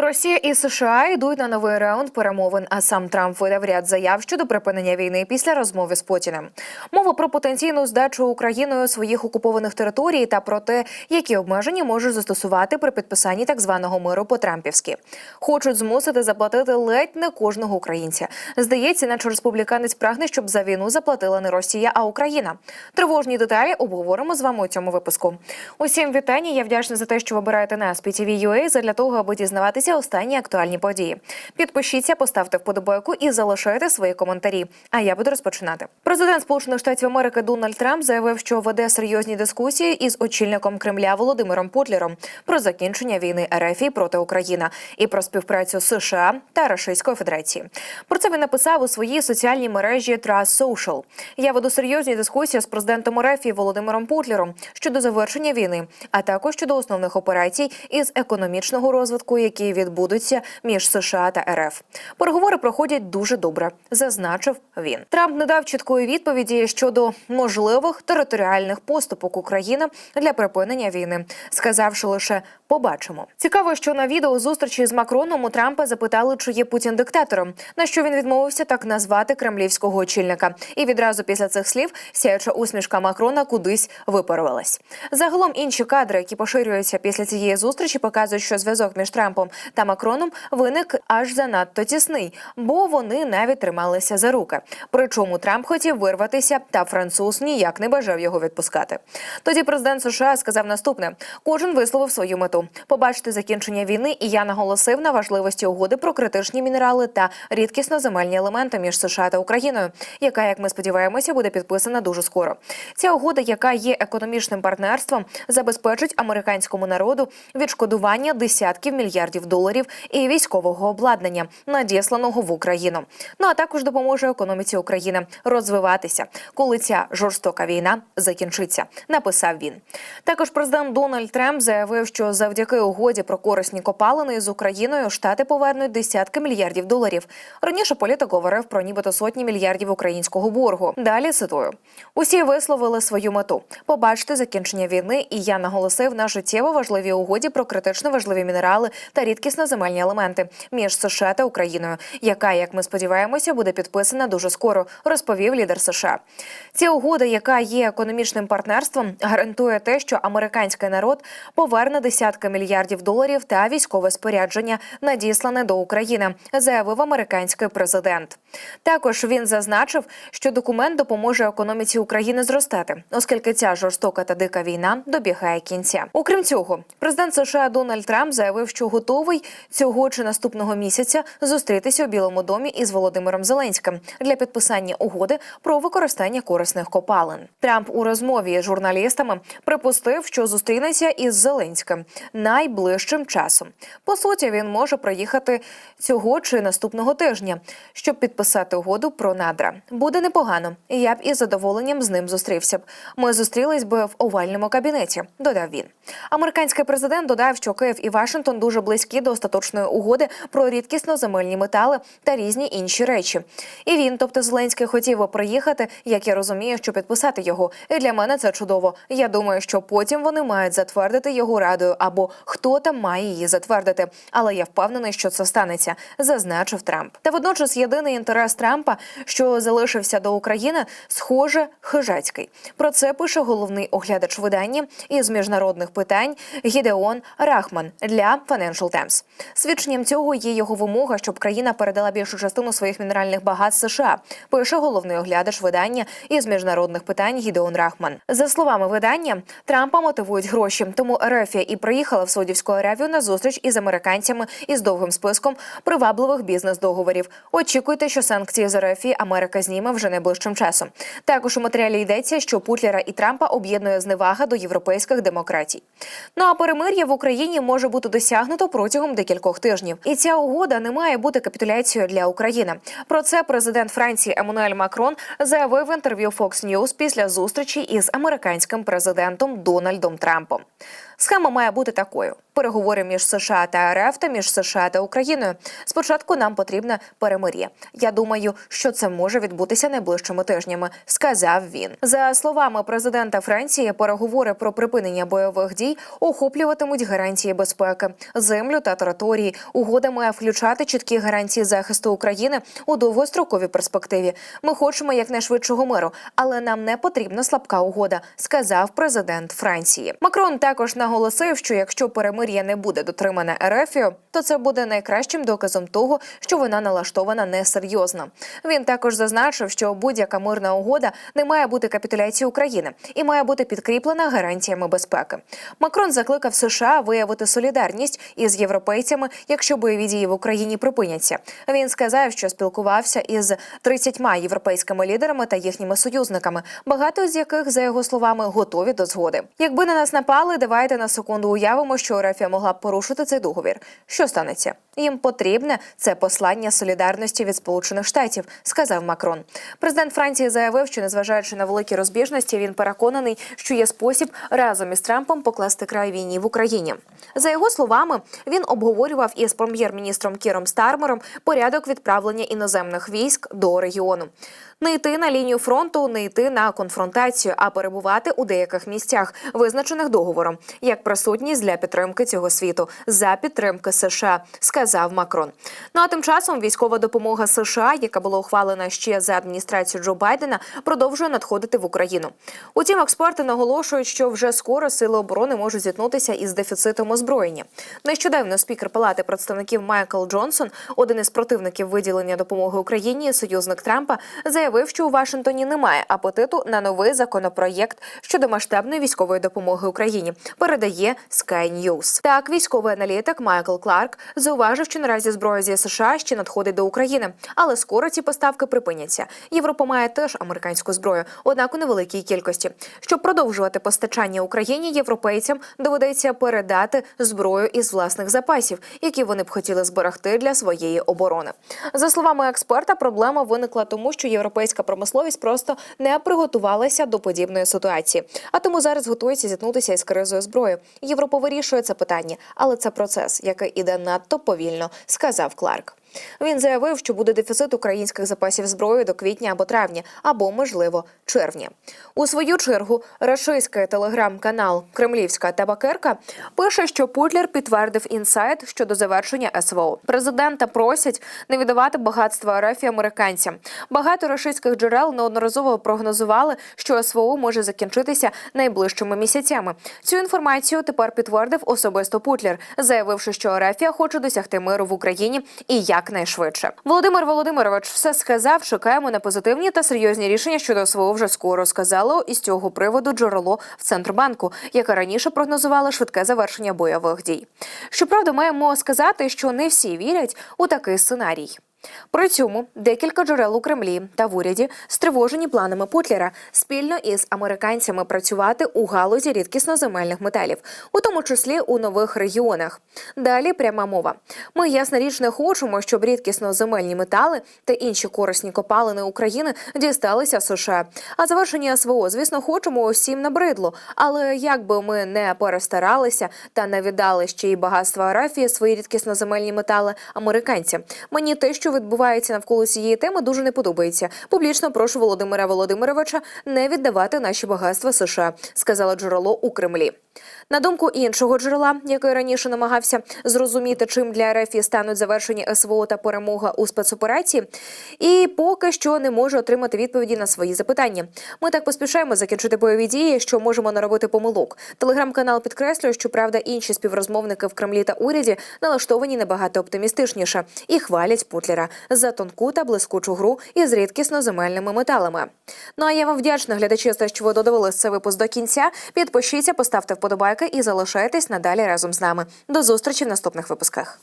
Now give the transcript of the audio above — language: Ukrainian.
Росія і США йдуть на новий раунд перемовин. А сам Трамп видав ряд заяв щодо припинення війни після розмови з Путіним. Мова про потенційну здачу Україною своїх окупованих територій та про те, які обмеження можуть застосувати при підписанні так званого миру по Трампівськи. Хочуть змусити заплатити ледь не кожного українця. Здається, наче республіканець прагне, щоб за війну заплатила не Росія, а Україна. Тривожні деталі обговоримо з вами у цьому випуску. Усім вітання. Я вдячна за те, що ви обираєте нас PTV.ua задля того, аби дізнаватися останні актуальні події. Підпишіться, поставте вподобайку і залишайте свої коментарі. А я буду розпочинати. Президент Сполучених Штатів Америки Дональд Трамп заявив, що веде серйозні дискусії із очільником Кремля Володимиром Путлером про закінчення війни РФ проти України і про співпрацю США та Російської Федерації. Про це він написав у своїй соціальній мережі Trust Social. Я веду серйозні дискусії з президентом РФ Володимиром Путлером щодо завершення війни, а також щодо основних операцій із економічного розвитку, які відбудуться між США та РФ. Переговори проходять дуже добре, зазначив він. Трамп не дав чіткої відповіді щодо можливих територіальних поступок України для припинення війни, сказавши лише побачимо. Цікаво, що на відео зустрічі з Макроном у Трампа запитали, чи є Путін диктатором, на що він відмовився так назвати кремлівського очільника. І відразу після цих слів сяюча усмішка Макрона кудись випарувалась. Загалом інші кадри, які поширюються після цієї зустрічі, показують, що зв'язок між Трампом та Макроном виник аж занадто тісний, бо вони навіть трималися за руки. Причому Трамп хотів вирватися, та француз ніяк не бажав його відпускати. Тоді президент США сказав наступне: кожен висловив свою мету побачити закінчення війни, і я наголосив на важливості угоди про критичні мінерали та рідкісно земельні елементи між США та Україною, яка, як ми сподіваємося, буде підписана дуже скоро. Ця угода, яка є економічним партнерством, забезпечить американському народу відшкодування десятків мільярдів і військового обладнання, надісланого в Україну. Ну а також допоможе економіці України розвиватися, коли ця жорстока війна закінчиться. Написав він. Також президент Дональд Трамп заявив, що завдяки угоді про корисні копалини з Україною штати повернуть десятки мільярдів доларів. Раніше політик говорив про нібито сотні мільярдів українського боргу. Далі цитую: усі висловили свою мету побачити закінчення війни, і я наголосив на життєво важливій угоді про критично важливі мінерали та рідкісно земельні елементи між США та Україною, яка, як ми сподіваємося, буде підписана дуже скоро, розповів лідер США. Ця угода, яка є економічним партнерством, гарантує те, що американський народ поверне десятки мільярдів доларів та військове спорядження, надіслане до України, заявив американський президент. Також він зазначив, що документ допоможе економіці України зростати, оскільки ця жорстока та дика війна добігає кінця. Окрім цього, президент США Дональд Трамп заявив, що готовий цього чи наступного місяця зустрітися у Білому домі із Володимиром Зеленським для підписання угоди про використання корисних копалин. Трамп у розмові з журналістами припустив, що зустрінеться із Зеленським найближчим часом. По суті, він може приїхати цього чи наступного тижня, щоб підписати угоду про надра. Буде непогано. Я б із задоволенням з ним зустрівся б. Ми зустрілись би в овальному кабінеті. Додав він. Американський президент додав, що Київ і Вашингтон дуже близькі до остаточної угоди про рідкісно земельні метали та різні інші речі. І він, тобто Зеленський, хотів приїхати, як я розумію, щоб підписати його. І для мене це чудово. Я думаю, що потім вони мають затвердити його радою або хто там має її затвердити. Але я впевнений, що це станеться, зазначив Трамп. Та водночас єдиний інтерес Трампа, що залишився до України, схоже, хижацький. Про це пише головний оглядач видання із міжнародних питань Гідеон Рахман для Financial Times. Свідченням цього є його вимога, щоб країна передала більшу частину своїх мінеральних багатств США. Пише головний оглядач видання із міжнародних питань Гідеон Рахман. За словами видання, Трампа мотивують гроші, тому Ерефія і приїхала в Саудівську Аравію на зустріч із американцями із довгим списком привабливих бізнес-договорів. Очікуйте, що санкції з Ерефії Америка зніме вже найближчим часом. Також у матеріалі йдеться, що Путлера і Трампа об'єднує зневага до європейських демократій. Ну а перемир'я в Україні може бути досягнуто протягом декількох тижнів, і ця угода не має бути капітуляцією для України. Про це президент Франції Еммануель Макрон заявив в інтерв'ю Fox News після зустрічі із американським президентом Дональдом Трампом. Схема має бути такою: переговори між США та РФ та між США та Україною. Спочатку нам потрібне перемир'я. Я думаю, що це може відбутися найближчими тижнями, сказав він. За словами президента Франції, переговори про припинення бойових дій охоплюватимуть гарантії безпеки, землю та території. Угода має включати чіткі гарантії захисту України у довгостроковій перспективі. Ми хочемо якнайшвидшого миру, але нам не потрібна слабка угода, сказав президент Франції. Макрон також наголосив, що якщо перемир'я не буде дотримане РФ, то це буде найкращим доказом того, що вона налаштована несерйозно. Він також зазначив, що будь-яка мирна угода не має бути капітуляцією України і має бути підкріплена гарантіями безпеки. Макрон закликав США виявити солідарність із європейцями, якщо бойові дії в Україні припиняться. Він сказав, що спілкувався із 30 європейськими лідерами та їхніми союзниками, багато з яких, за його словами, готові до згоди. Якби на нас напали, давайте на секунду уявимо, що Рафія могла б порушити цей договір. Що станеться? Їм потрібне це послання солідарності від Сполучених Штатів, сказав Макрон. Президент Франції заявив, що незважаючи на великі розбіжності, він переконаний, що є спосіб разом із Трампом покласти край війні в Україні. За його словами, він обговорював із прем'єр-міністром Кіром Стармером порядок відправлення іноземних військ до регіону. Не йти на лінію фронту, не йти на конфронтацію, а перебувати у деяких місцях, визначених договором, як присутність для підтримки цього світу за підтримки США, сказав Макрон. Ну а тим часом військова допомога США, яка була ухвалена ще за адміністрацією Джо Байдена, продовжує надходити в Україну. Утім, експерти наголошують, що вже скоро сили оборони можуть зіткнутися із дефіцитом озброєння. Нещодавно спікер Палати представників Майкл Джонсон, один із противників виділення допомоги Україні, союзник Трампа, заявив, що у Вашингтоні немає апетиту на новий законопроєкт щодо масштабної військової допомоги Україні. Передає Sky News. Так, військовий аналітик Майкл Кларк зауважив, що наразі зброя зі США ще надходить до України, але скоро ці поставки припиняться. Європа має теж американську зброю, однак у невеликій кількості. Щоб продовжувати постачання Україні, європейцям доведеться передати зброю із власних запасів, які вони б хотіли зберегти для своєї оборони. За словами експерта, проблема виникла тому, що європейська промисловість просто не приготувалася до подібної ситуації, а тому зараз готується зіткнутися із кризою зброї. Європа вирішує це питання, але це процес, який іде надто повільно, сказав Кларк. Він заявив, що буде дефіцит українських запасів зброї до квітня або травня, або, можливо, червня. У свою чергу рашистський телеграм-канал Кремлівська табакерка пише, що Путлер підтвердив інсайт щодо завершення СВО. Президента просять не віддавати багатства РФ американцям. Багато рашистських джерел неодноразово прогнозували, що СВО може закінчитися найближчими місяцями. Цю інформацію тепер підтвердив особисто Путлер, заявивши, що Арафія хоче досягти миру в Україні і якнайшвидше. Володимир Володимирович все сказав. Чекаємо на позитивні та серйозні рішення щодо СВО вже скоро. Сказало із цього приводу джерело в Центробанку, яке раніше прогнозувало швидке завершення бойових дій. Щоправда, маємо сказати, що не всі вірять у такий сценарій. При цьому декілька джерел у Кремлі та в уряді стривожені планами Путлера спільно із американцями працювати у галузі рідкісноземельних металів, у тому числі у нових регіонах. Далі пряма мова. Ми ясна річ не хочемо, щоб рідкісноземельні метали та інші корисні копалини України дісталися США. А завершення СВО, звісно, хочемо усім набридло. Але як би ми не перестаралися та не віддали ще й багатства Арафії свої рідкісноземельні метали американцям. Мені те, що відбувається навколо цієї теми, дуже не подобається. Публічно прошу Володимира Володимировича не віддавати наші багатства США, сказала джерело у Кремлі. На думку іншого джерела, який раніше намагався зрозуміти, чим для РФ стануть завершені СВО та перемога у спецоперації, і поки що не може отримати відповіді на свої запитання. Ми так поспішаємо закінчити бойові дії, що можемо наробити помилок. Телеграм-канал підкреслює, що правда інші співрозмовники в Кремлі та уряді налаштовані набагато оптимістичніше і хвалять Путлера за тонку та блискучу гру із рідкісно-земельними металами. Ну а я вам вдячна, глядачі, за що ви додивились цей випуск до кінця. Підпишіться, поставте вподобайки і залишайтесь надалі разом з нами. До зустрічі в наступних випусках.